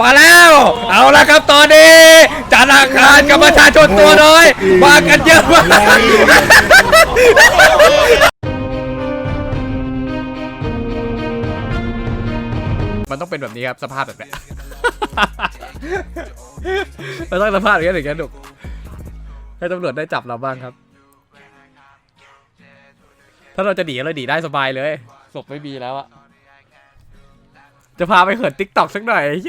มาแล้ว เอาละครับตอนนี้จานาคารกับประชาชนตัวน้อยมากันเยอะมากมันต้องเป็นแบบนี้ครับสภาพแบบเนี้ยมันต้องสภาพอย่างนี้ถึงจะหนุกให้ตำรวจได้จับเราบ้างครับ ถ้าเราจะหนีเราหนีได้สบายเลยศพไม่มีแล้วอะ จะพาไปเหินติ๊กตอกสักหน่อยเฮ้ย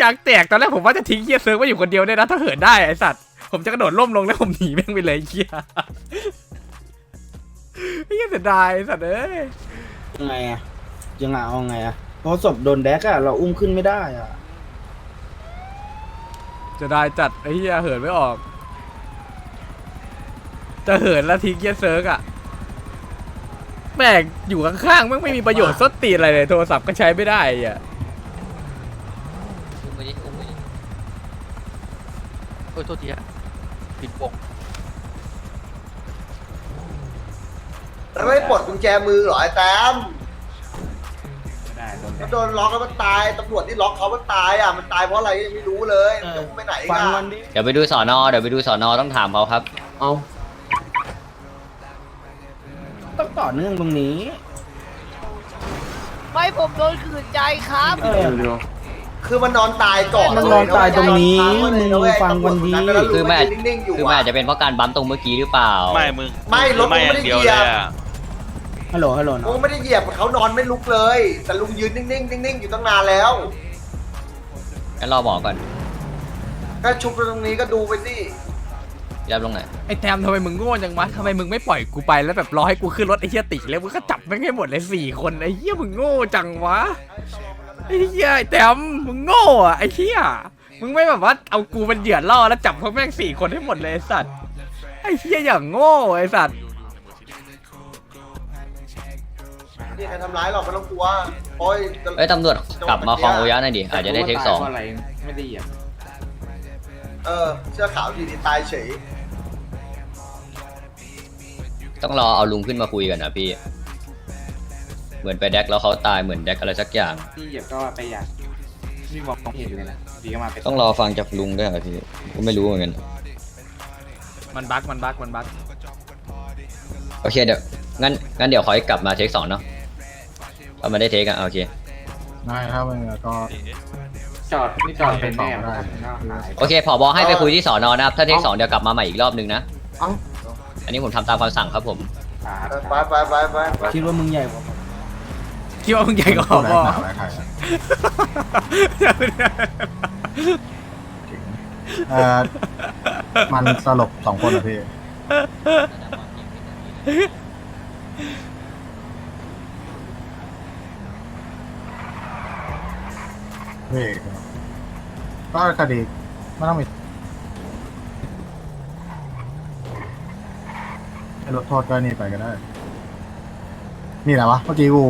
อยากแตกตอนแรกผมว่าจะทิ้งเฮียเซิร์ฟไว้อยู่คนเดียวเนี่ยนะถ้าเหินได้ไอสัตว์ผมจะกระโดดล่มลงแล้วผมหนีแม่งไปเลยไอ้เฮียเฮียเสียดายไอ้สัตว์เอ้ยยังไงอะยังไงเอาไงอะเพราะศพโดนแดกอะเราอุ้มขึ้นไม่ได้อะจะได้จัดไอ้เฮียเหินไม่ออก จะเหินแล้วทิ้งเฮียเซิร์ฟอะแม่งอยู่ข้างๆแม่งไม่มีประโยชน์สดตีนอะไรเลยโทรศัพท์ก็ใช้ไม่ได้อะ อุ้มไปดิอุ้มไปดิโอ้ยโทษทีอะผิดวงแล้วไม่ปลดกุญแจมือเหรอไอ้แต้มก็โดนล็อกแล้วมันตายตำรวจที่ล็อกเขามันตายอะมันตายเพราะอะไรยังไม่รู้เลยมันจะไปไหนฟังอะมันดิเดี๋ยวไปดูสอนอเดี๋ยวไปดูสอนอต้องถามเขาครับ เอาต้องต่อเนื่องตรงนี้ ไม่ผมโดนขืนใจครับ เออ คือมันนอนตายก่อนมันนอนตายตรงนี้มึงฟังมันดีคือแม่นิ่งๆอยู่คือมันอะอาจจะเป็นเพราะการบัมป์ตรงเมื่อกี้หรือเปล่า ไม่มึงไม่รถไม่มึงอไม่ย่างได้เดียวเหยีเลยยบอะฮัลโหลฮัลโหลมึเนาะงไม่ได้เหยียบเขานอนไม่ลุกเลย แต่ลุงยืนนิ่งๆนิ่งๆอยู่ตั้งนานแล้วงั้นรอหมอก่อนก็ชุบตรงนี้ก็ดูไปสิยับลงไหนอยไอ้แทมทำไมมึงโง่จังวะทำไมมึงไม่ปล่อยกูไปแล้วแบบรอให้กูขึ้นรถไอ้เหี้ยติแล้วมึงก็จับแม่งให้หมดเลยสี่คนไอ้เหี้ยมึงโง่จังวะ ไอ้เหี้ยไอ้แทมมึงโง่อะไอ้เหี้ยมึงไม่แบบว่าเอากูเป็นเหยื่อล่อแล้วจับพวกแม่งสี่คนให้หมดเลยไอ้สัตว์ไอ้เหี้ยอย่างโง่ไอ้สัตว์นี่ใครทำร้ายหรอกไม่ต้องกลัวโอ้ยเอ้ยตำรวจกลับมาคลองโอยะหน่อยดิอาจจะได้เทคสองเออเสื้อขาวดีดีตายเฉยต้องรอเอาลุงขึ้นมาคุยกันนะพี่ เหมือนไปแดกแล้วเขาตายเหมือนแดกอะไรสักอย่าง พี่เหยียบก็ไปอยากพี่มองเห็นเลยนะดีก็มาเป็นต้องรอฟังจากลุงด้วยเหรอพี่ก็ไม่รู้เหมือนกัน มันบั๊กมันบั๊กมันบั๊กโอเคเดี๋ยวงั้นงั้นเดี๋ยวขอให้กลับมาเทคสองเนาะเอามาได้เทคอะโอเคได้ถ้ามันก็ จอดนี่จอดเป็นแน่ได้น่าหายโอเคผอบอให้ไปคุยที่สอนอนะครับถ้าเทคสองเดี๋ยวกลับมาใหม่อีกรอบนึงนะเอ้า อันนี้ผมทำตามคำสั่งครับผมขาเออไปไปไปไปไปคิดว่ามึงใหญ่กว่าผม คิดว่ามึงใหญ่กว่าพูดพ่ออะไรหนาอะไรใครอะเอ่อมันสลบสองคนเหรอพี่พี่ก็คดีไม่ต้องมีให้ลดโทษก็นี่ไปก็ได้ นี่แหละวะ เมื่อกี้กู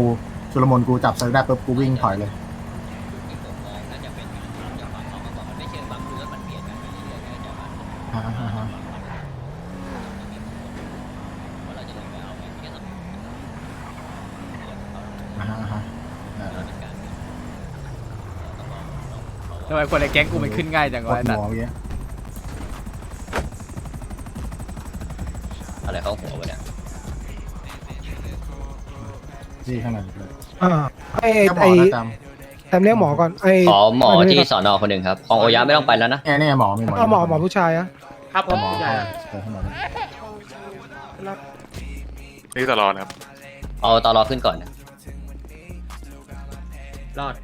ชุลมุนกูจับเซิร์ฟได้ปุ๊บกูวิ่งถอยเลย อ่าฮะอ่าฮะอ่าฮะอ่าฮะเออทำไมคนในแก๊งกูมันขึ้นง่ายจังกวะดไอ้สัตหัวว์เมื่อกี้อะไรเข้าหัววะเนี่ย ที่ข้างในเลยอ่าไอ้แค่หมไอ้อนะจแตมเรียกหมอก่อนไอ้ขอหมอไที่สอนอคนหนึ่งครับคลองโอยะไม่ต้องไปแล้วนะำเนี่ยเนี่ยหมอมีหมอเอาหมอหมอผู้ชายอะครับผมหมอใหญ่เออให้หมอนี่ตลอดครับ เอาตอรอขึ้นก่อนนะรอด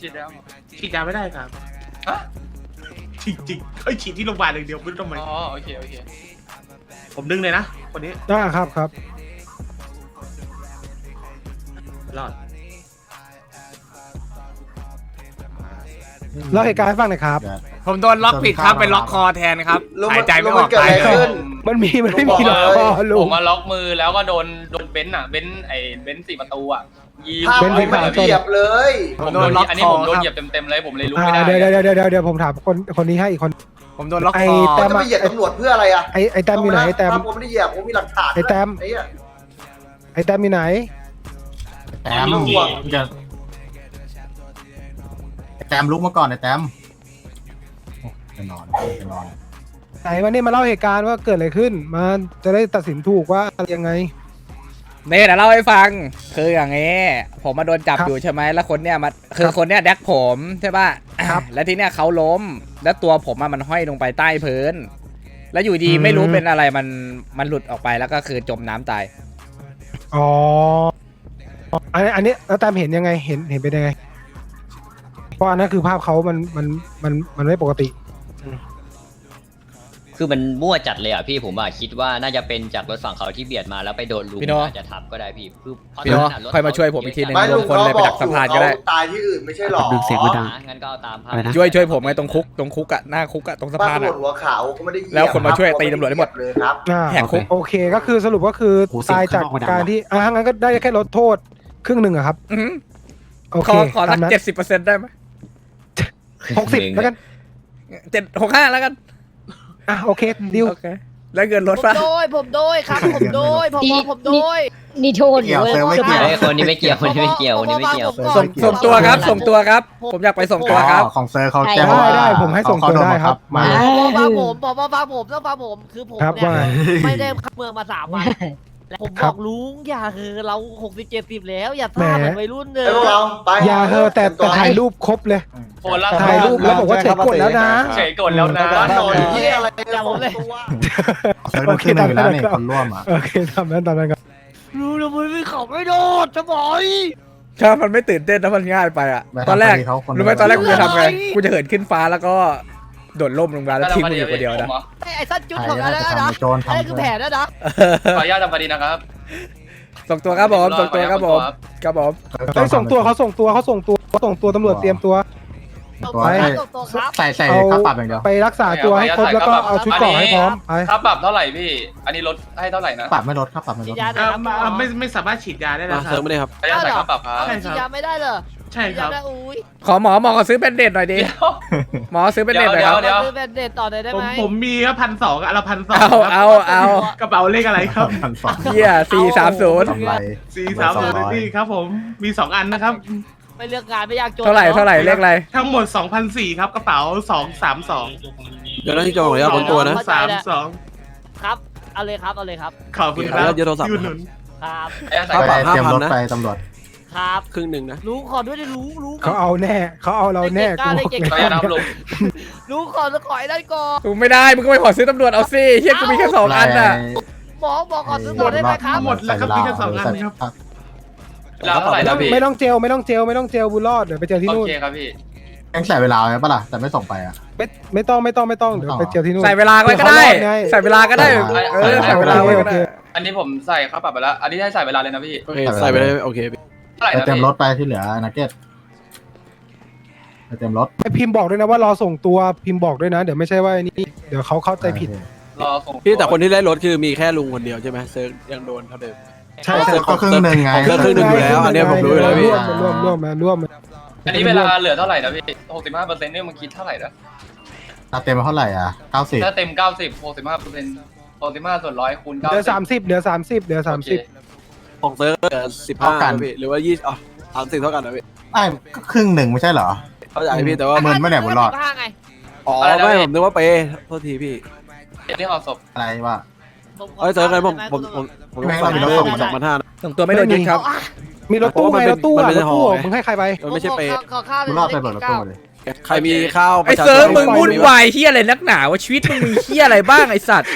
ฉีดแล้วฉีดยาไม่ได้ครับจริงจริงๆเอ้ยฉีดที่โรงพยาบาลอย่างเดียวไม่รู้ทำไมอ๋อโอเคโอเคผมดึงเลยนะคนนี้ อ่าครับครับ รอดเล่าเหตุการณ์ให้ฟังหน่อยครับเดี๋ยวผมโดนล็อกผิดครับเป็นล็อกคอแทนครับลุงหายใจไม่อลุองกนเกิดตาอะยไรเลยขึ้น มันมีมันไม่ลุงมีบล็ออกกเลยคอลุผง มมาล็อกมือแล้วก็โดนโดนเบนซ์อะเบนซ์ไอ้เบนซ์สี่ประตูอะยีบภาพเป็นไม่เป็นเหยียบเลย ผมผมโดโดนนล็อกอันนี้คอผมโดนคเหยีรับยบเต็มๆเลยผมเลยลุกอ่าไม่ได้เดี๋ยวเดี๋ยวเดี๋ยวเดี๋ยวเดี๋ยวผมถามคนคนนี้ให้อีกคน ผมโดนล็อกไอ้คอแต้จะไปเหยียบตำรวจเพื่ออะไรอะไอ้ไอ้แตมอยู่ไหนไอ้แตมภาพผมไม่ได้เหยียบผมมีหลักฐานไอ้แต้ม ไอ้เหี้ยไอ้แตมอยู่ไหน แต้มมึงจะไอ้แต้มลุกมาก่อนไอ้แต้มโอ้ไปนอนไปนอน ไหนมาเนี่ยมาเล่าเหตุการณ์ว่าเกิดอะไรขึ้น มาจะได้ตัดสินถูกว่าอะไรยังไง เนี่ยเดี๋ยวเล่าให้ฟัง คืออย่างงี้ผมมาโดนจับครับอยู่ใช่ไหมแล้วคนเนี้ยมาคือคนเนี้ยแดกผมใช่ป่ะครับ แล้วทีเนี้ยเขาล้ม แล้วตัวผมอะมันห้อยลงไปใต้พื้น แล้วอยู่ดีอืม ไม่รู้เป็นอะไรมันมันหลุดออกไปแล้วก็คือจมน้ำตาย อ๋อ อันนี้อันนี้แล้วแต้มเห็นยังไงเห็นเห็นเป็นยังไง เพราะอันนั้นคือภาพเขามันมันมันมันไม่ปกติ คือมันมั่วจัดเลยอะพี่ผมอะคิดว่าน่าจะเป็นจากรถฝั่งเขาที่เบียดมาแล้วไปโดนลุงพี่โน่ อาจจะทับก็ได้พี่คือเพราะพี่โน่ตอนนั้นรถค่อยมาช่วยผมอีกทีหนึ่งไม่รวลุมงคนเขาเลยไปบอดักกอสะยู่พานก็เขาได้ตายที่อื่นไม่ใช่หรอดึงเสียงกูดัง งั้นก็เอาตามภาพช่วยช่วยผมไงตรงคุกตรงคุกอะหน้าคุกอะตรงสะบ้าพานตำรวอะ จหัวขาวก็ไม่ได้เหยียบแล้วคนมาช่วยรับตีตำรวจได้หมด เลยครับ อ่าแหกคุก โอเคก็คือสรุปก็คือตายจากการที่อ่างั้นก็ได้แค่ลดโทษ ครึ่งหนึ่งอะครับ อื้อหือโอขเคอขอสัตากมนั้นเจ็ดสิบเปอร์เซ็นต์ได้ไหมหกสิบแล้วกันเจ็ดหกห้าแล้วกันอะโอเคดิวโอเคแล้วเงินลผดมป่ะโดยผมโดยครับ ผมโดยผมบอกผมโดย นี่โทษเกี่ยวเซลไม่เกี่ยว เฮ้ยคนนี้ไม่เกี่ยวคนนี้ไม่เกี่ยวคนนี้ไม่เกี่ยวส่งส่งตัวครับ ส่งตัวครับ ผมอยากไปส่งตัวครับ อ๋อของเซอร์เขาได้แจ้งได้ว่าได้ผมให้ส่งตัวได้ครับมา มา ผมบอกฟังผมผมบอกฟังผมต้องฟังผมคือผมครับเนี่ยว่าไม่ได้เข้าเมืองมาสามวัน และผมครับอบ กลุงอย่าคือเราหกสิบเจ็ดสิบแล้ว อย่าแหมซ่าเหมือนวัยรุ่นเลยไอ้พวกเราไปอย่าเฮอะแต่แต่ถ่ายรูปครบเลยโคนละถ่ายรูปแล้วบอกว่าเฉยกดแล้วนะ เฉยกดแล้วนะบ้านนอนที่อะไรอย่าผมเลยตัวเซอร์โดนขึ้นหนึ่งอยู่แล้วนี่คนร่วมอะ โอเคทำนั้นตามนั้นครับรู้แล้วมันไม่เขาไม่โดดจะบอย ถ้ามันไม่ตื่นเต้นแล้วมันง่ายไปอะไม่ตอนแรกทำคดีเขาคนรู้ไหมตอนแรกกูจะทำไงอะไรกูจะเหินขึ้นฟ้าแล้วก็ โดดล่มลงมาแล้วทิ้งมึงอยู่คนเดียวนะ ไอ้ไอ้สั้นจุดใครของก็อะไรได้จะนะทำโจรอันนี้ทำคือแผนนะนะขออนุญาตทำคดีนะครับ ส่งตัวครับผมส่งตัวครับผมครับผมเฮ้ยส่งตัวเขาส่งตัวเขาส่งตัวเขาส่งตัวตำรวจเตรียมตัว ตัวไปให้ ส่งตัวครับใส่ใส่เอา ค่าปรับอย่างเดียว ไปรักษาตัวให้ครบแล้วก็เอาชุดเกราะให้พร้อมไปค่าปรับเท่าไหร่พี่ อันนี้ลดให้เท่าไหร่นะปรับไม่ลดค่าปรับไม่ลฉีดดยาเอ่ได้อครับมาไม่ไม่สามารถฉีดยาได้แล้วครับขออนุญาตใส่ค่าปรับครับใช่คฉีดรับยาไม่ได้เลย ใช่ฉีดคยารับได้อุ้ยขอหมอหมอขอซื้อแบนเดดหน่อยดิหมอซื้อแบนเดดหน่อยครับ เดี๋ยว ซื้อแบนเดตต่อหน่อยได้ผไหมมผมมีก็พันสองอะเราพันสองเอาเอาเอากระเป๋าเลขอะไรครับพันสองเฮียสี่สามศูนย์กำไรสี่สามสองร้อยนี่ครับผมมีสองอันนะครับ ไม่เลือกงานไม่อยากจนเท่าไหร่เท่าไหร่เลขอะไร ทั้งหมด2,004ครับกระเป๋า 232 เดี๋ยวนะที่จองขออนุญาตคนตัวนะ232ครับ เอาเลยครับ เอาเลยครับ ขอบคุณครับเดี๋ยวโทรศัพท์ยูหนุนครับค่าปรับเตรียมรถ5,000นะไปตำรวจ ครับครึ่งหนึ่งนะลุงขอด้วยดิลุงลุงเขาเอาแน่เขาเอาเราแน่เลขกูเก่งบอกกล้าเลยขออนุญาตนะครับลุงลุงขอขอให้ได้ก่อนกูไม่ได้ มึงก็ไม่ขอซื้อตำรวจเอาสิเฮียกูมีแค่สองอันอะ หมอบอกก่อนซื้อต่อได้ไหมครับหมดแล้วครับมีแค่สองอันครับ แล้วเท่าไหร่ไม่แล้ต้วองพี่ไม่ต้องเจลไม่ต้องเจลไม่ต้องเจลบุญรอดเดี๋ยวไปเจลที่โอนู่นเคครับพี่ยังใส่เวลาไว้ปะล่ะ แต่ไม่ส่งไปอะ ไม่ไม่ต้องไม่ต้องไม่ต้องเดี๋ยวไปเจลที่นู่น ใส่เวลาไว้ก็ได้เพื่อเขารอดไง ใส่เวลาก็ได้ เออ ใส่ใส่เวเวลาลาไว้โอก็เคได้อันนี้ผมใส่ค่าปรับไปแล้ว อันนี้ให้ใส่เวลาเลยนะพี่ โอเคใส่ไปเลยโอเคพี่เท่าไหร่ไปนะเต็มพี่รถไปที่เหลือนักเก็ตไปเต็มรถไอพิมพ์บอกด้วยนะว่ารอส่งตัวพิมพ์บอกด้วยนะ เดี๋ยวไม่ใช่ว่าไอ้นี่เดี๋ยวเขาเข้าใจผิด รอส่งพี่แต่คนที่ได้รถคือมีแค่ลุงคนเดียวใช่ไหมเซิร์ฟยังโดนเท่าเดิม ใช่ก็ใช่ก็ครึ่งหนึ่งไง ผมเลิกครึ่งหนึ่งอยู่แล้วอันเนี้ยผมรู้อยู่แล้วพี่ ร่วมร่วมร่วมมาร่วมมาอันนี้เวลาเหลือเท่าไหร่นะพี่หกสิบห้าเปอร์เซ็นต์เนี่ยมันคิดเท่าไหร่นะถ้าเต็มเท่าไหร่อะเก้าสิบถ้าเต็มเก้าสิบหกสิบห้าเปอร์เซ็นต์หกสิบห้าส่วนร้อยคูณเก้าเดี๋ยวสามสิบเดี๋ยวสามสิบเดี๋ยวสามสิบ ของเซิร์ฟสิบห้าพี่หรือว่ายี่อ๋อสามสิบเท่ากันนะพี่ไอ้ก็ครึ่งหนึ่งไม่ใช่เหรอ เข้าใจพี่แต่ว่าหมื่นไม่ไหนบุญรอด ห้าไง อ๋อไม่ผมนึกว่าเปย์โทษทีพี่เดี๋ยวที่เอาศพอะไรวะ เอ้ยเซิร์ฟไงผมผมผมผมไม่สองไม่พันไม่ผมสองพันห้านะ ส่งตัวไม่โดนยึดครับ มีรถตู้เพราะว่าไงมันรถตู้มันอะไม่รได้ถตู้ห่อไงมึงให้ใครไป มันไม่ใช่เปย์ขอข้าวบุญรอดไปเปิดรถตู้มาเลย ใครมีข้าวไอ้เซิร์ฟมึงวุ่นวายเฮียอะไรนักหนาวะชีวิตมึงมีเฮียอะไรบ้างไอ้สัตว์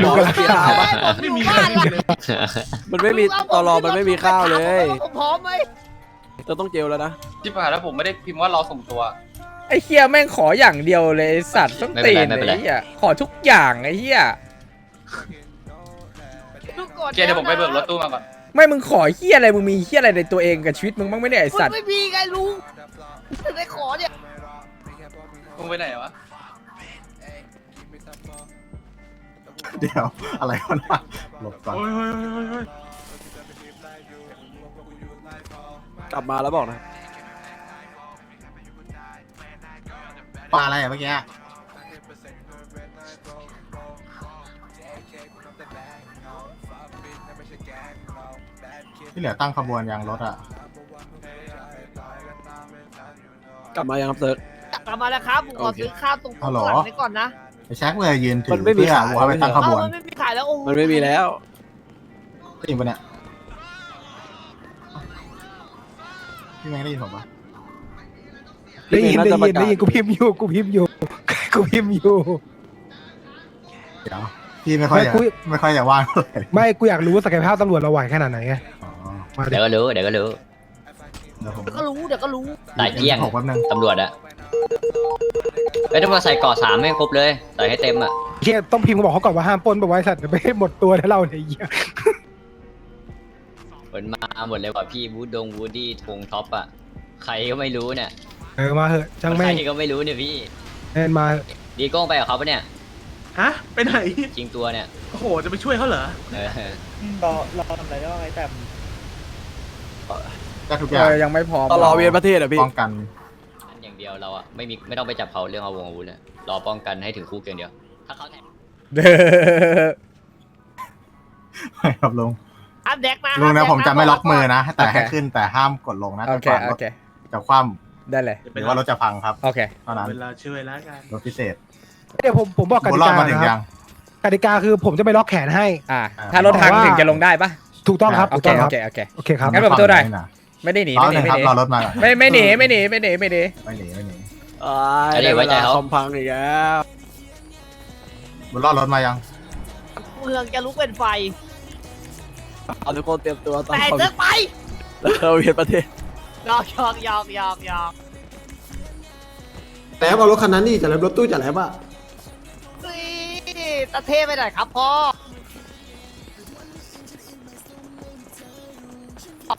หมอเสียข้าวปะไม่มีบ้านเลยมันไม่มีตอรอมันไม่มีข้าวเลยผมพร้อมไหมเราต้องเจลแล้วนะที่ผ่านแล้วผมไม่ได้พิมพ์ว่ารอส่งตัวไอ้เฮียแม่งขออย่างเดียวเลยไอ้สัตว์ต้องตีนไอ้เฮียขอทุกอย่างไอ้เฮียโอเคเดี๋ยวผมไปเบิกรถตู้มาก่อนไม่มึงขอเฮียอะไรมึงมีเฮียอะไรในตัวเองกับชีวิตมึงบ้างไหม่เนี่ยไอ้สัตว์ไม่มีไงลุงถึง ได้ขอเนี่ยมึงไปไหนวะเดี๋ยวอะไรวะนะหลบก่อน โอ้ยโอ้ยโอ้ยโอ้ยกลับมาแล้วบอกนะปลาอะไรอะเมื่อกี้ที่เหลือตั้งขบวนยางรถอะ กลับมายังครับเซิร์ฟกลับมาแล้วครับผมขอโอเค ซื้อข้าวตรงฮัลโหลหลังนี้ก่อนนะไปแช็คเลยยืนถืมัอนไม่มีเพื่อขายเอาไปตั้งขบเอ้าวนมันไม่มีขายแล้วโอ้โหมันไม่มีแล้ว ได้ยินปะเนี่ยพี่แม่งได้ยินผมปะได้ยินพี่ได้เมย์ยินน่าจะประกาศได้ยินกูพิมพ์อยู่กูพิมพ์อยู่ กูพิมพ์อยู่ เดี๋ยวพี่ไม่ค่อยอยากไม่คุย ไม่ค่อยอยากว่างเท่าไหร่ไม่กูอยากรู้ว่าศักยภาพตำรวจเราไหวขนาดไหนไงอ๋อมาดิเดี๋ยวก็รู้เดี๋ยวก็รู้ เดี๋ยวผมเดี๋ยวก็รู้เดี๋ยวก็รู้ตายเกลี้ยง ผมแป๊บนึงตำรวจอะเอ้ยต้องมาใส่เกาะสามให้ครบเลย ใส่ให้เต็มอะเฮียต้องพิมพ์บอกเขาก่อนว่าห้ามปล้นแบบไว้สัตว์เดี๋ยวไม่ให้หมดตัวนะเราเนี่ยเหี้ยผลมาหมดเลยว่ะพี่บูดดงบูดี้ทงท็อปอะใครก็ไม่รู้เนี่ยเออมาเหอะจังใคแม่รงก็ไม่รู้เนี่ยพี่เล่นมาเหอะดีโก้ไปกับเขาปะเนี่ยฮะไปไหนจริงตัวเนี่ยโอ้โหจะไปช่วยเขาเหรอเออก็ทุกอเอ ย่างอยังไม่พร้อมตลอเวียนประเทศอะพี่ป้องกันนั่นอย่างเดียวเราอะไม่มีไม่ต้องไปจับเขาเรื่องเอาวงอาวุธเลยรอป้องกันให้ถึงคุกอย่างเดียว ถ้าเขาแทงเด้อไม่ครับลุงอันแดกมาลุงนะอัแดผมจะไม่ล็อกมือนะ แต่โอเคให้ขึ้นแต่ห้ามกดลงนะโอเคจนกว่ารโอถเคจะคว่ได้เลยำหรือว่ารถจะพังครับโอเคเท่านั้นเวลาช่วยแล้วกันรถพิเศษเดี๋ยวผมผมบอกกบุติญรอดกามาถึงนะคยัรับงกติกาคือผมจะไม่ล็อกแขนให้อ่าถ้ารถพังเพราะว่าถึงจะลงได้ปะถูกต้องครับโอถูกเคต้องคโอรับเคโอเคโอเคครับงั้นเปิดประตูหน่อยไม่นะ ไม่ได้หนีรอไม่หหนีนึ่งไม่ครับหนีรอรถมาก่อนไม่ไม่หนีไม่หนีไม่หนีไม่หนีไม่หนีไม่หนีอ่าได้เวลาคอมพังอีกแล้วบุญรอดรถมายังเมืองจะลุกเป็นไฟ เอาทุกคนเตรียมตัวตอนแต่คอมเลิกไปตลอเวียนประเทศหยอกหยอกหยอกหยอกหยอกแต่เอารถคันนั้นนี่จะแล้วรถตู้จะแล้วป่ะเฮ้ยตะเทไปหน่อยครับพ่อ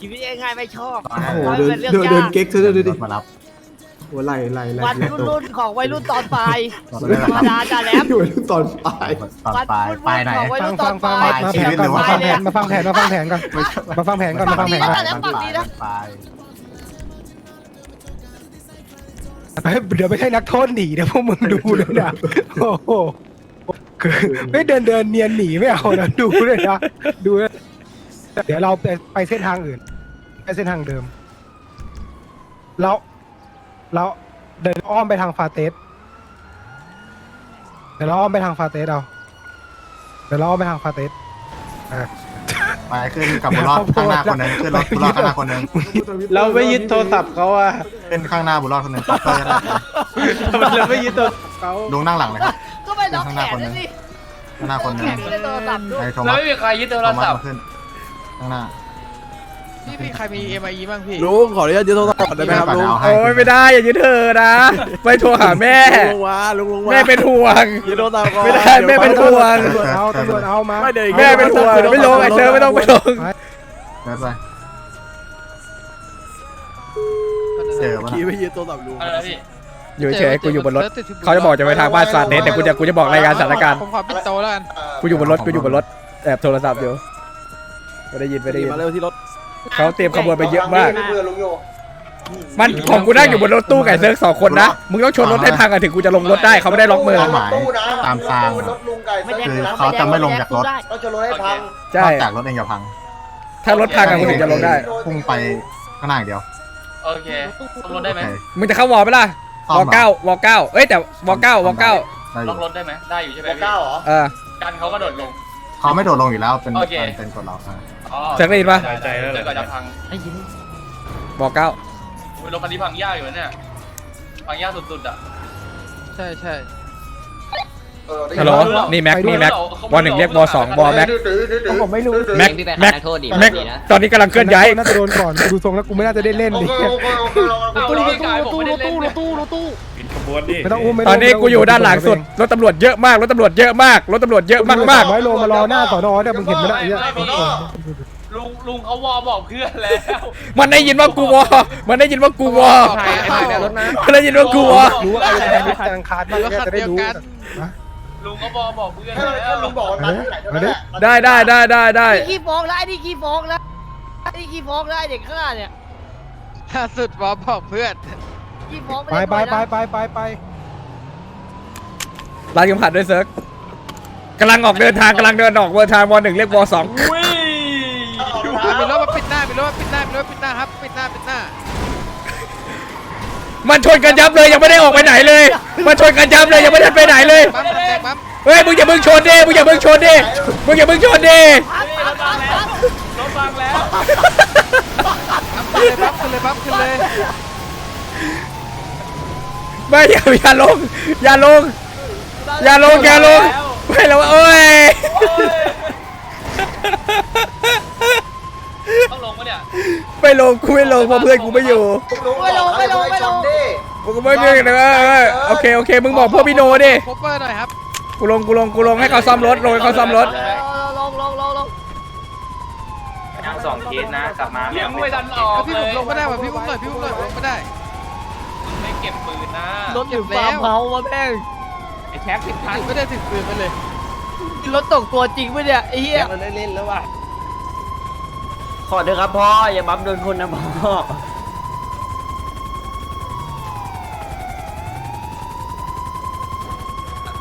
ชีวิตง่ายๆไม่ชอบโอ้ขอให้เป็นเรื่องยากเซะดูดิรถมารับหัวไหล่ไหล่ไหล่วันรุ่นๆของวัยรุ่นตอนปลายรถเลยธรรมนะครับดาจ้าแหลมหัวรุ่นตอนปลายตอนปลายปลายไหนของวัยฟัรุ่งนตฟัองนปฟังลายมาแผนก่อนมาฟังแผนมาฟังแผนมาฟังแผนก่อนมาฟังแผนก่อนมาฟังแผนก่อนแล้วฝั่งนี้นะปลายเดี๋ยวไม่ใช่นักโทษหนีเดี๋ยวพวกมึงดูเลยนะโอ้โหคือไม่เดินเดินเนียนหนีไม่เอานะดูเลยนะดูเลย เดี๋ยวเราไปไปเส้นทางอื่น ไปเส้นทางเดิม แล้วเราเดินอ้อมไปทางฟาเตสเดี๋ยวเราอ้อมไปทางฟาเตสเอาเดี๋ยวเราอ้อมไปทางฟาเตสอะ ไปขึ้นกับบุญรอดข้างหน้าคนหนึงขึ้นรถบุญรอดข้างหน้าคนหนึงเราไม่ยึดโทรศัพท์เขาอะขึ้นข้างหน้าบุญรอดคนหนึงตัดเลยนะเราไม่ยึดโทรศัพท์เขาลุงนั่งหลังเลยครับ ก็ไปล็อกแขนนั่นสิข้างหน้าคนหนึงแขนไม่ได้โทรศัพท์ด้วย ไอ้โทแล้วมัสไม่มีใครยึดโทโทรมัสศัพท์มาขึ้น ข้างหน้า พี่พี่ใครมี MIE บ้างพี่ลุงขออนุญาตยึดโทรศัพท์ได้ไหมครับลุงเอาให้โอ้ยไม่ได้อย่ายึดเธอนะ ไปโทรหาแม่ ลุงลงมาลุงลงมาแม่เป็นห่วงยึดโทรศัพท์ก่อนไม่ได้แม่เป็นห่วง ตำรวจเอาตำรวจเอามาไม่เดี๋ยวอีกแม่เป็นห่วงไม่ลงไอ้เธอไม่ต้องไปลงเดินไปเจอมันขี่ไปยึดโทรศัพท์ลุงอะไรนะพี่อยู่เฉยๆกูอยู่บนรถเขาจะบอกจะไปทางบ้านซาเนสแต่กูจะกูจะบอกรายงานสถานการณ์ผมขอปิดโตแล้วกันกูอยู่บนรถกูอยู่บนรถแอบโทรศัพท์อยู่ ไม่ได้ยินไม่ได้ยินมาเร็วที่รถเขาเตรียมขบวนไปเยอะมากมีเพื่อนลุงโยมันของกูนั่งอยู่บนรถตู้ไก่เซิร์ฟสองคนนะมึงต้องชนรถให้พังอะถึงกูจะลงรถได้เขาไม่ได้ล็อกมือรถตู้นะตามทางรถลุงไก่ไม่แดงคือนะเขาจะไม่ลงจากรถต้องชนรถให้พังใช่นอกจากรถเองจะพัง ถ้ารถพังอะกูถึงจะลงได้พุ่งไปข้างหน้าอย่างเดียวโอเคล็อกรถได้ไหมโอเคมึงจะเข้าวอลไหมล่ะซ่อวมอเหรอเก้าวอเก้าเอ้ยแต่วอเก้าวอเก้าได้อล็อยู่กรถได้ไหมได้อยู่ใช่ไหมบอกพี่เก้าเหรอเออกันเขาก็โดดลงเขาไม่โดดลงอยู่แล้วเป็นโอเคเป็นกฎเรา อะอ๋อเซิร์ฟได้ยินปะ ใจแล้วเดี๋ยวก่อนจะพังวอเก้าอุ๊ยรถคันนี้พังยากอยู่นะเนี่ยพังยากสุดๆอะ ใช่ใช่เออได้ฮัลโหลยินปะนี่แม็กนี่แม็กวอหนึ่งเรียกวอสองวอแม็ก ผมไม่รู้แม็ก พี่ไปแม็หากนักโทษดิแม็กดีนะตอนนี้กำลังเคลื่อนย้ายน่าจะโดนก่อน ดูทรงแล้วกูไม่น่าจะได้เล่นโอดิเคโอเคโอเคเราเอารถกายผมไม่ได้เล่นเนี่ยปิด ขบวนดิไม่ต้องอุ้มไม่ตอนนี้กูอยู่ด้านหลังสุดรถตำรวจเยอะมากรถตำรวจเยอะมากรถตำรวจเยอะมากมากไว้ลงมารอหน้าสอนอเนี่ยมึงเห็นไหมล่ะไอ้เหี้ยลุงลุงเขาวอบอกเพื่อนแล้วๆมันได้ยินว่ากูวอมันได้ยินว่ากูวอถ่ายถ่ายในรถนะ มันได้ยินว่ากูวอรู้ว่าใครจะได้จังคาร์ดบ้างจะได้รู้ลุงเขาวอบอกเพื่อนถ้าแล้วถ้าลุงบอกว่าตัดที่ไหนเท่านั้นแหละได้ได้ได้ได้ได้ไอ้ขี้ฟ้องแล้วไอ้นี่ขี้ฟ้องแล้วไอ้นี่ขี้ฟ้องแล้วไอ้เด็กข้างหน้าเนี่ย ล่าสุดบอบอกเพื่อน ขี้ฟ้องไปไปไปไปไปไปร้านเข็มขัดด้วยเซิร์ฟกำลังออกเดินทางกำลังเดินออกเดินทางวอหนึ่งเรียกวอสองอุ้ยมีรถมาปิดหน้ามีรถมาปิดหน้ามีรถมาปิดหน้าครับปิดหน้าปิดหน้า มันชนกันยับเลยยังไม่ได้ออกไปไหนเลย มันชนกันยับเลยยังไม่ได้ไปไหนเลยปั๊มแตกปั๊มเฮ้ยมึงอย่าเพิ่งชนดิมึงอย่าเพิ่งชนดิมึงอย่าเพิ่งชนดิปั๊มปั๊มปั๊มรถฟังแล้วขึ้นเลยปั๊มขึ้นเลยปั๊มขึ้นเลย ไม่อย่าอย่าลง อย่าลง อย่าลงอย่าลงไม่แล้วโอ้ยต้องลงปะเนี่ยไม่ลงกูไม่ลงเพราะเพื่อนกูไม่อยู่ไม่ลงไม่ลงไม่ลงกูก็ไม่เพื่อนนะเออเออโอเคโอเคมึงบอกพวกพี่โนดิโคเปอร์หน่อยครับกูลงกูลงกูลงให้เขาซ่อมรถลงให้เขาซ่อมรถลงลงลงลงยังสองเคสนะกลับมายังไม่ทันออกพี่ผมลงไม่ได้ว่ะพี่อุ้มหน่อยพี่อุ้มหน่อยลงไม่ได้ไม่เก็บปืนนะรถอยู่ฟาร์มเฮาส์วะแม่งไอ้แท็กสิบพันไม่ได้ถึงปืนไปเลยรถตกตัวจริงปะเนี่ยไอ้เหี้ยขอเถอะครับพ่ออย่าบัฟโดนคนนะพ่อ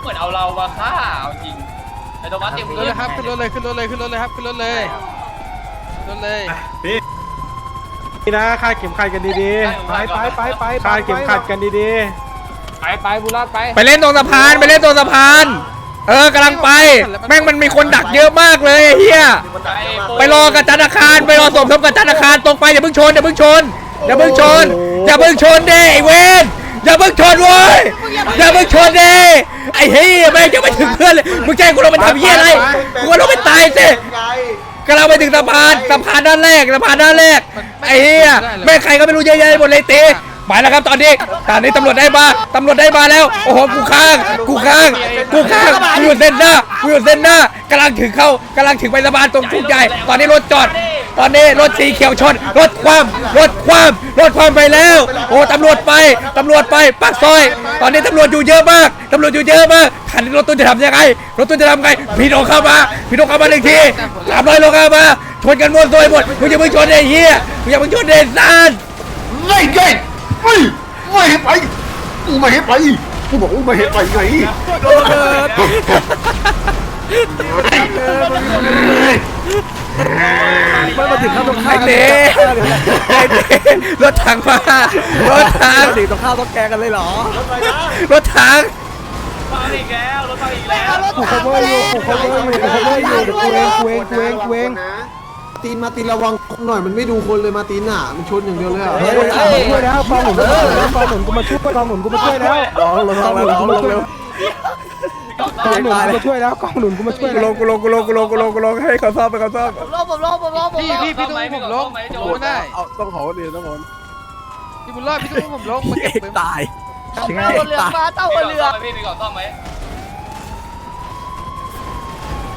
เหมือนเอาเรามาฆ่าเอาจริงไอ้โทมัสเตรียมขึ้นรถเลยครับขึ้นรถเลยขึ้นรถเลยขึ้นรถเลยครับขึ้นรถเลยขึ้นรถเลย นี่นะคาดเข็มขัดกันดีไปไปไปไปๆคาดเข็มขัดกันดีไปไปบุรอดไปไปเล่นตรงสะพานไปเล่นตรงสะพาน เออกำลังไป แม่งมันมีคนดักเยอะมากเลยไอ้เฮียไปรอกับจันทร์อาคารไปรอสมทบกับจันทร์อาคารตรงไปอย่าเพิ่งชนอย่าเพิ่งชนอย่าเพิ่งชนอย่าเพิ่งชนเด้ไอ้เวนอย่าเพิ่งชนเว้ยอย่าเพิ่งชนเด้ไอ้เฮียแม่งจะไปถึงเพื่อนเลยมึงแจ้งกูลงไปทำเฮียอะไรกูลงไปตายสิไง กำลังไปถึงสะพานสะพานด้านแรกสะพานด้านแรกไอ้เหี้ยแม่งใครก็ไม่รู้เยอะแยะหมดเลยตีไปแล้วครับตอนนี้ตอนนี้ตำรวจได้มาตำรวจได้มาแล้ว โอ้โหกูค้าง กูค้าง กูค้างกูอยู่เส้นหน้ากูอยู่เส้นหน้ากำลังถึงเข้ากำลังถึงไปสะพานตรงทุ่งใหญ่ตอนนี้รถจอด ตอนนี้รถสีเขียวชน รถคว่ำรถคว่ำรถคว่ำไปแล้ว โอ้ตำรวจไปตำรวจไปปากซอย ตอนนี้ตำรวจอยู่เยอะมากตำรวจอยู่เยอะมากคันนี้รถตู้จะทำยังไงรถตู้จะทำไงพี่โดเข้ามาพี่โดเข้ามาหนึ่งทีสามร้อยโลเข้ามาชนกันมั่วตัวไปหมดมึงอย่าเพิ่งชนไอ้เหี้ยมึงอย่าเพิ่งชนไอ้ซานไม่ไม่ไม่ไม่ให้ไปกูไม่ให้ไปกูบอกว่าไม่ให้ไปไง ไม่มาถึงข้าวตรงข้าไอ้วเต้ไอ้เต้รถถังมารถถังถึงตรงข้าวต้องแกงกันเลยเหรอรถถังฟังอีกแล้วรถฟังอีกไม่แล้วเอารถกูถัง cover อยู่กู cover อยู่กู cover อยู่เดี๋ยวกูเองกูเองกูเองกูเองตีนมาตีนระวังหน่อยมันไม่ดูคนเลยมาตีนอะมันชนอย่างเดียวเลยอะเฮ้ยมาช่วยแล้วกองหนุนกูมาช่วยแล้วกองหนุนกูมาช่วยกองหนุนกูมาช่วยแล้วลองลงลงลงลงเร็ว กองหนุนกูมาช่วยแล้วกองหนุนกูมาช่วยกูลแล้วงกูลงกูลงกูลงกูลงกูลงให้เขาซ่อมไปเขาซ่อมผมลงผมลงผมลงผมพี่ลงพี่พี่ต้องผมลงลงไม่ได้เอาต้องขอเรียนต้องขอพี่บุญรอดพี่ต้องผมลงมาเก็บปืนตายเต้าหัวเรือมาเต้าหัวเรือพี่มีกล่องซ่อมไหม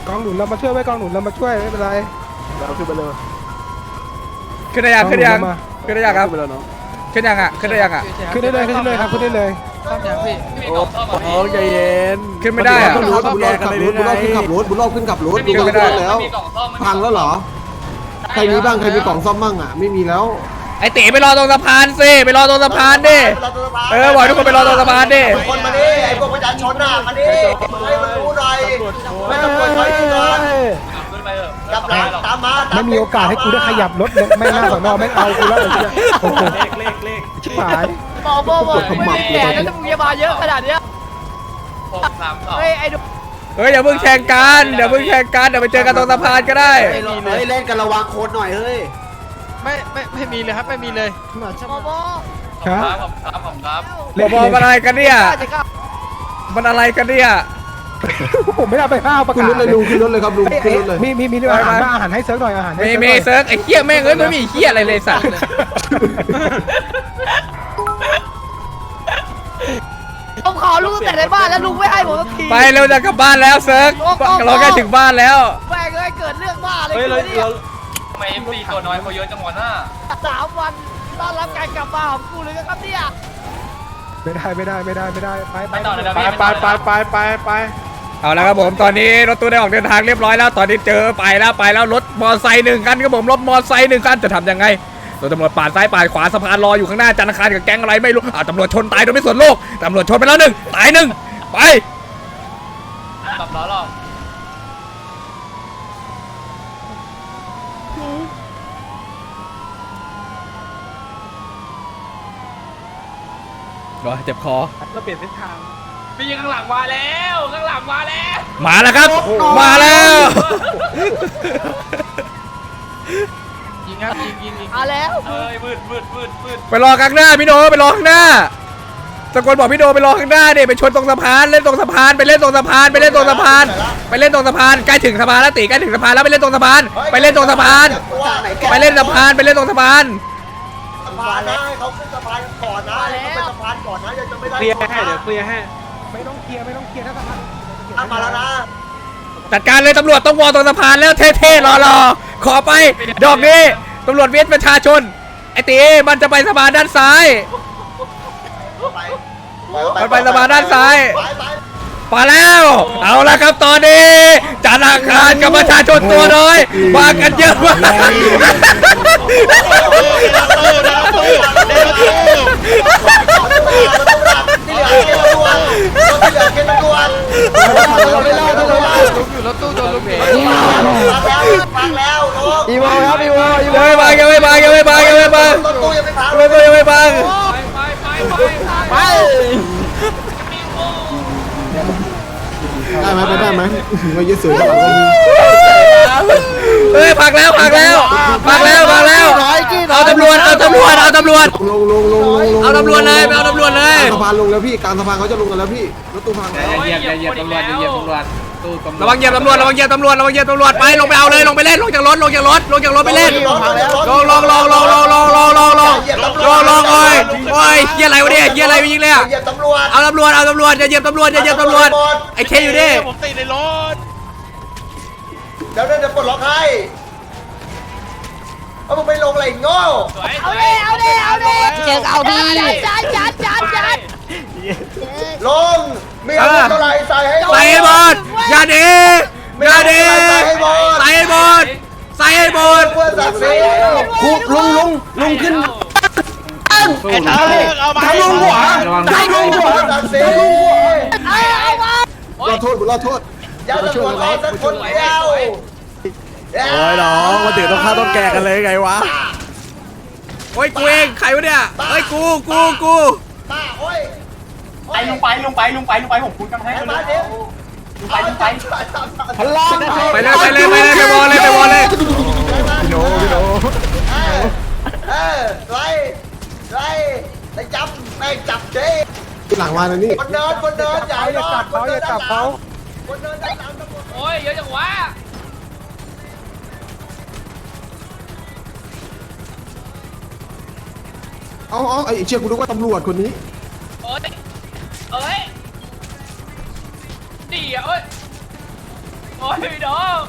กองหนุนเรามาช่วยไว้กองหนุนเรามาช่วยไม่เป็นไรเราขึ้นไปเลยขึ้นได้ยังขึ้นได้ยังขึ้นได้ยังครับขึ้นไปแล้วเนาะขึ้นยังอะขึ้นได้ยังอะขึ้นได้เลยขึ้นได้เลยครับขึ้นได้เลย ซ่อมอย่างพี่พี่มีกล่องซ่อมไหมโอ้ใจเย็นขึ้นไม่ได้อะบุญรอดบุญรอดขับรถบุญรอดขึ้นขับรถบุญรอดขึ้นขับรถไม่ดูมีกล่องรถแล้วไม่มีกล่องซ่อมพังแล้วเหรอใครมีบ้างใครมีกล่องซ่อมบ้างอะไม่มีแล้วไอ้ตีไปรอตรงสะพานสิไปรอตรงสะพานดิเออบอกให้ทุกคนไปรอตรงสะพานดิทุกคนมาดิไอ้พวกประชาชนน่ะมาดิให้มันรู้หน่อยไม่ต้องกดไว้ที่ก่อนขึ้นไปเถอะกลับหลังตามมาตาไม่มีโอกาสให้กูได้ขยับรถเลยไม่น่าสอนอไม่เอากูแล้วไอ้เหี้ยโอ้โหเลขเลขเลขชิบหาย บอกบอกบอกไม่มีแผนแล้วถ้ามึงจะมาเยอะขนาดเนี้ยหกสามสองเฮ้ยไอ้ดูเฮ้ยอย่าเพิ่งแข่งกันอย่าเพิ่งแข่งกันเดี๋ยวไปเจอกันตรงสะพานก็ได้เฮ้ยเล่นกันระวังโคนหน่อยเฮ้ยไม่ไม่ไม่มีเลยครับไม่มีเลยบอบอฮะครับผมครับผมครับบอบอมันอะไรกันเนี่ยจะกล้ามันอะไรกันเนี่ยผมไม่ได้เอาไปห้าวประขึ้นกาศรถเลยลุงขึ้นรถเลยครับลุงขึ้นรถเลยมีมีมีด้วยอาหารอาหารให้เซิร์ฟหน่อยอาหารให้มีเซิร์ฟหน่อยมีเซิร์กไอ้เหี้ยแม่งเอ้ยไม่มีเหี้ยอะไรเลยสัตว์ ผมขอลุงตั้งแต่ในบ้านแล้วลุงไม่ให้ผมสักที ไปเร็วจะกลับบ้านแล้วเซิร์กเราใกล้ถึงบ้านแล้ว แม่งเลยเกิดเรื่องบ้าอะไรเฮ้ยขึ้นเราเนี่ยทำไมเอ็มซีตัวน้อยเขาเยอะจังวะหน้าสามวันต้อนรับการกลับมาของกูเลยนะครับเนี่ยไม่ได้ไม่ได้ไม่ได้ไม่ได้ไปไปไปต่อเลยนะไปพี่ไปไปไปไปไปเอาละครับผมตอนนี้รถตู้ได้ออกเดินทางเรียบร้อยแล้ว ตอนนี้เจอไปแล้วไปแล้วรถมอเตอร์ไซค์หนึ่งคันครับผมรถมอเตอร์ไซค์หนึ่งคันจะทำยังไง รถตำรวจปาดซ้ายปาดขวาสะพานรออยู่ข้างหน้าจันทร์อังคารกับแก๊งอะไรไม่รู้อ่าวตำรวจชนตายโดยไม่สนโลกตำรวจชนไปแล้วหนึ่งตายหนึ่งไปกลับล้อหรอกเดี๋ยวเจ็บคอเราเปลี่ยนเส้นทางพี่ยิงข้างหลังมาแล้วข้างหลังมาแล้วมาแล้วครับ มาแล้วยิง ครับยิงยิงยิงเอาแล้วเอ้ยมืดมืดมืดมืดไปรอข้างหน้าพี่โดไปรอข้างหน้าตะโกนบอกพี่โดไปรอข้างหน้าดิไปชนตรงสะพานเล่นตรงสะพานไปเล่นตรงสะพานไปเล่นตรงสะพานไปเล่นตรงสะพานใกล้ถึงสะพานแล้วตีใกล้ถึงสะพานแล้วไปเล่นตรงสะพานไปเล่นตรงสะพานไปเล่นสะพานไปเล่นตรงสะพานสะพานนะให้เขาขึ้นสะพานก่อนนะให้เขาเป็นสะพานก่อนนะยังจะไม่ได้เคลียร์ให้เดี๋ยวเคลียร์ให้ไม่ต้องเคลียร์ไม่ต้องเคลียร์ถ้าสะพานอะมาแล้วนะจัดการเลยตำรวจต้องวอตรงสะพานแล้วเท่ๆรอๆขอไปดอกนี้ ตำรวจเวียนประชาชน ไอ้ตีมันจะไปสะพานด้านซ้าย มันไปสะพานด้านซ้ายไปไปมาแล้ว เอาละครับตอนนี้จันทร์อังคารกับประชาชนตัวน้อยมากันเยอะมาก เราไม่เล่าเราไม่เล่าลุกอยู่รถตู้โดนลุกเหฟังแล้วฟังแล้วลุงอีโมครับอีโมอีวังไม่บางยังไม่บางยังไม่บางยังไม่บางรถตู้ยังไม่พังยังไม่าไม่างไปไปไปไปไปได้ไหมไปได้ไหมมาเยอะสุดแล้ว เฮ้ยพักแล้วพักแล้วพักแล้วพักแล้ว เอาตำรวจเอาตำรวจเอาตำรวจ ลงลงลงลงลงเอาตำรวจเลยไปเอาตำรวจเลยกลางสะพานลงแล้วพี่กลางสะพานเขาจะลงกันแล้วพี่รถตู้พังแล้วเหยียบเหยียบตำรวจเหยียบตำรวจระวังเหยียบตำรวจระวังเหยียบตำรวจระวังเหยียบตำรวจไปลงไปเอาเลยลงไปเล่นลงจากรถลงจากรถลงจากรถไปเล่นลงลงลงลงลงลงลงลงลงลงลงโอ้ยโอ้ยเฮียอะไรวะเนี่ยเฮียอะไรไปยิงเลยอะเหยียบตำรวจเอาตำรวจเอาตำรวจอย่าเหยียบตำรวจอย่าเหยียบตำรวจไอ้เคอยู่ดิผมติดในรถ เดี๋ยวเดี๋ยวปลดล็อกให้เอามึงไปลงอะไรโง่เอาเลยเอาเลยเอาเลยเจอเอาดีจัดจัดจัดจัดลงมีอาวุธเท่าไหร่ใส่ให้ใส่ให้หมดอย่าหนีอย่าหนีใส่ให้หมดใส่ให้หมดเพื่อนศักดิ์ศรีคุบลุงลุงลุงขึ้นเอามาทำลุงหัวทำลุงหัวเพื่อนศักดิ์ศรีเอาเอามารอดโทษรอดโทษ อย่าตะโกนเอาสักคนเดียวโอ้ยน้องมาถึงต้องฆ่าต้องแก่กันเลยไงวะโอ้ยกูเองใครวะเนี่ยเฮ้ยกูกูกูป้าโอ้ยไปลุงไปลุงไปลุงไปลุงไปผมคุ้นกันให้ให้ลุมางเดี๋ยวลุงไปลุงไปพลังไปเลยไปเลยไปเลยไปวอลเลยไปวอลเลยพี่โนพี่โนเออไล่ไล่ไล่จับแม่งจับเจ๊หลังมาแล้วนี่คนเดินคนเดินใหญ่รอดคนเดินด้านหลัง คนเดินด้านหลังตำรวจโอ้ยเยอะจังวะเอาเอาไอ้เชี่ยกูนึกว่าตำรวจคนนี้โอ้ยเอ้ยดีอะเอ้ยโอ้ยไม่โดน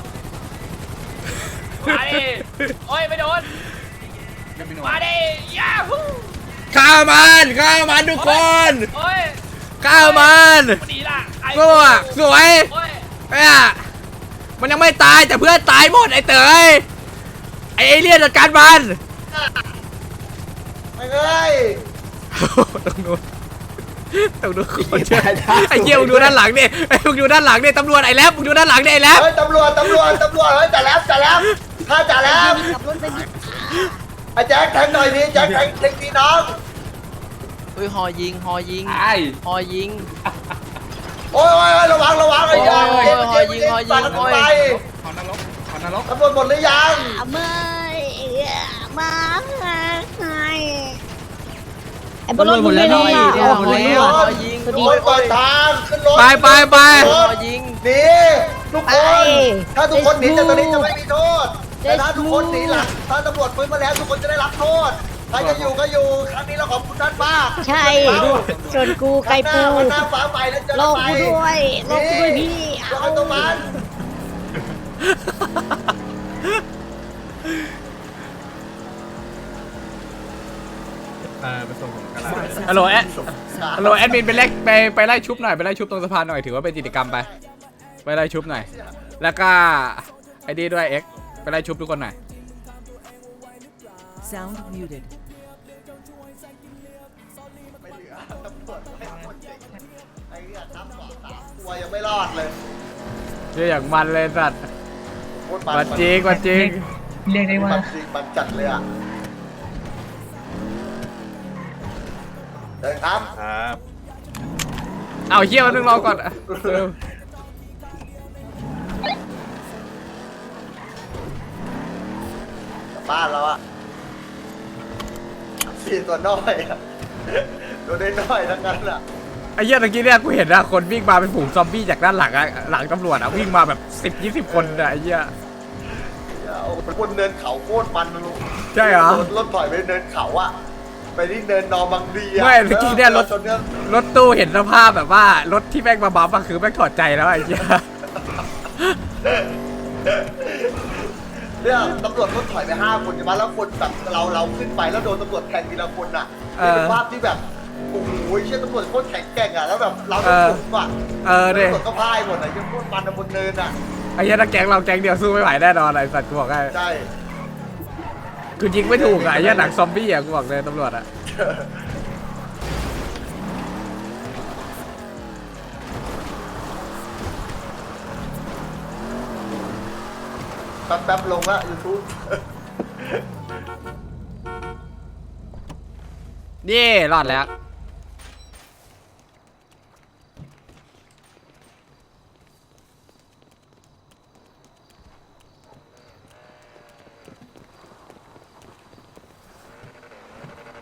มาดิโอ้ยไม่โดนมาดิยาฮูฆ่ามันฆ่ามันทุกคน โอ้ย ฆ่ามันดีล่ะไอ้กูอะสวยโอ้ยไอ้อะมันยังไม่ตายแต่เพื่อนตายหมดไอ้เต๋ยไอ้เอเลี่ยนจัดการมันไม่เอ้ยตรงนู้นตรงนู้นคนเยอะไอ้เหี้ยมึงดูด้านหลังดิไอ้มึงดูด้านหลังดิตำรวจไอ้แล็บมึงดูด้านหลังดิไอ้แล็บเฮ้ยตำรวจตำรวจตำรวจเฮ้ยจ่าแหลมจ่าแหลมข้าจ่าแหลมขับรถไปดิไอ้แจ็คแทงหน่อยดิแจ็คแทงแทงดีน้องเฮ้ยฮอยิงฮอยิงฮอยิง โอ้ยโอ้ยโอ้ยระวังระวังไอ้ยาโอ้ยเจ็บโอ้เจ็ยบยิงเจ็บโอ้ยยิงปากกันโอ้ยไปตำรวจหมดหรือยังไม่มาไงไอ้บอลหมดแล้วนี่หมดแล้วฮอยิงโอ้ยเปิดทางขึ้นรถไปไปไปฮอยิงหนีทุกคนถ้าทุกคนหนีจากตรงนี้จะไม่มีโทษแต่ถ้าทุกคนหนีหลังถ้าตำรวจฟื้นมาแล้วทุกคนจะได้รับโทษ ใครจะอยู่ก็อยู่ครั้งนี้เราขอบคุณท่านมากใช่ ส่วนกูไก่ปูวันหน้าฟ้าไปแล้วเจอโลกันกใหม่กูด้วยโลกกูด้วยพี่เราให้ตัวมันฮัลโหลแอดฮัลโหลแอดมินไปเล็กไปไปไล่ชุบหน่อยไปไล่ชุบตรงสะพานหน่อยถือว่าเป็นกิจกรรมไป ไปไล่ชุบหน่อย แล้วก็ไอ้ดีด้วยเอ็กไปไล่ชุบทุกคนหน่อย Sound muted. สามตัวยังไม่รอดเลยเยอะอย่างมันเลยสัตว์โคตรกว่าจริงกว่าจริงเรียกได้ว่ามันจริงมันจัดเลยอะเดินครับครับเอาเฮียมันนึงรอก่อนอะเร็วกลับบ้านแล้วอะสี่ตัวน้อยอะตัวน้อยๆทั้งนั้นอะ ไอ้เหี้ยตะกี้เนี่ยกูเห็นอะคนวิ่งมาเป็นฝูงซอมบี้จากด้านหลังอะหลังตำรวจอะวิ่งมาแบบสิบยี่สิบคนอะไอ้เหี้ยเอาเป็นคนเนินเขาโคตรมันลุงใช่เหรอรถรถถอยไปเนินเขาอะไปที่เนินนอร์มังดีอะไม่เมื่อกี้เนี่ยรถ ชนเนี่ยรถตู้เห็นสภาพแบบว่ารถที่แม่งมาบัมอะคือแม่งถอดใจแล้วไอ้เหี้ย เนี่ยตำรวจรถถอยไปห้าคนใช่ไหมแล้วคนแบบเราเราขึ้นไปแล้วโดนตำรวจแทงทีละคนอะเอนี่อเป็นภาพที่แบบ โอ้โหเชี่ยตำรวจโคตรแข็งแกร่งอะแล้วแบบเราเอโดนอลุมอะเออดิตำรวจก็พ่ายหมดอะยังโคตรมันอะบนเนินอะไอ้เหี้ยถ้าแก๊งเราแก๊งเดียวสู้ไม่ไหวแน่นอนไอ้สัตว์กูบอกให้ใช่ กูยิงไม่ถูกอะไอ้เหี้ยหนังซอมบี้อะกูบอกเลยตำรวจอะแป๊บแป๊บๆลงละยูทูบเย่รอดแล้ว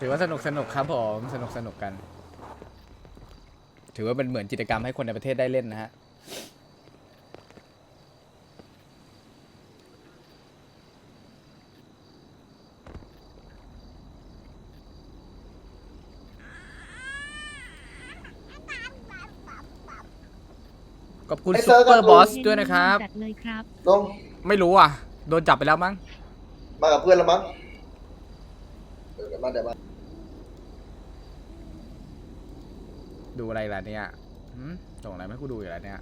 ถือว่าสนุกสนุกครับผมสนุกสนุกกัน ถือว่าเป็นเหมือนกิจกรรมให้คนในประเทศได้เล่นนะฮะขอบคุณซุปเปอร์บอสด้วยนะครับ จัดเลยครับ ลงไม่รู้อะ โดนจับไปแล้วมั้ง มากับเพื่อนแล้วมั้งเดี๋ยวมาเดี๋ยวมา ดูอะไรล่ะเนี่ยหืมส่งอะไรมาให้กูดูอยู่แล้วเนี่ย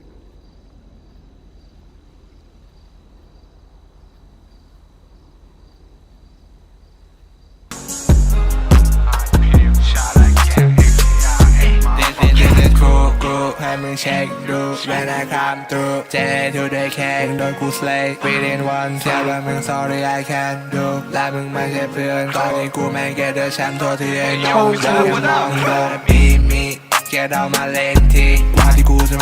ให้มึงเช็คดูเวลาคำตูเจทูได้แค่โดนกูสเลย์ within one เทียบว่ามึง sorry I can't do และมึงไม่ใช่เพื่อนตอนนี้กูแม่งแกเดอแชมป์ตัวที่ไอ้น้องเดินมองโดนมีมี แกเดามาเ